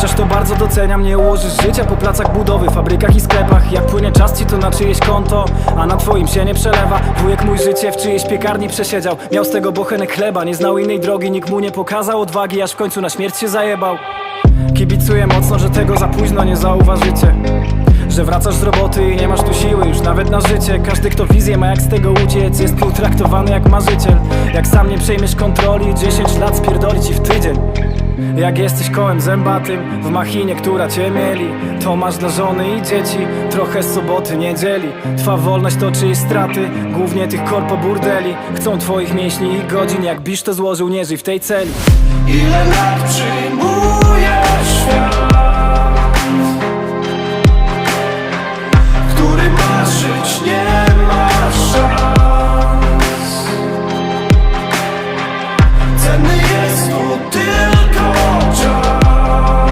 Chociaż to bardzo doceniam, nie ułożysz życia po placach budowy, fabrykach i sklepach. Jak płynie czas ci to na czyjeś konto, a na twoim się nie przelewa. Wujek mój życie w czyjejś piekarni przesiedział. Miał z tego bochenek chleba, nie znał innej drogi Nikt mu nie pokazał odwagi, aż w końcu na śmierć się zajebał. Kibicuję mocno, że tego za późno nie zauważycie. Że wracasz z roboty i nie masz tu siły już nawet na życie. Każdy kto wizję ma jak z tego uciec Jest potraktowany jak marzyciel. Jak sam nie przejmiesz kontroli 10 lat spierdoli ci w tydzień jak jesteś kołem zębatym w machinie, która cię mieli To masz dla żony i dzieci, trochę soboty, niedzieli. Twa wolność to czyjeś straty, głównie tych korpo burdeli Chcą twoich mięśni i godzin, jak bisz to złożył, nie żyj w tej celi. Ile lat przyjmuję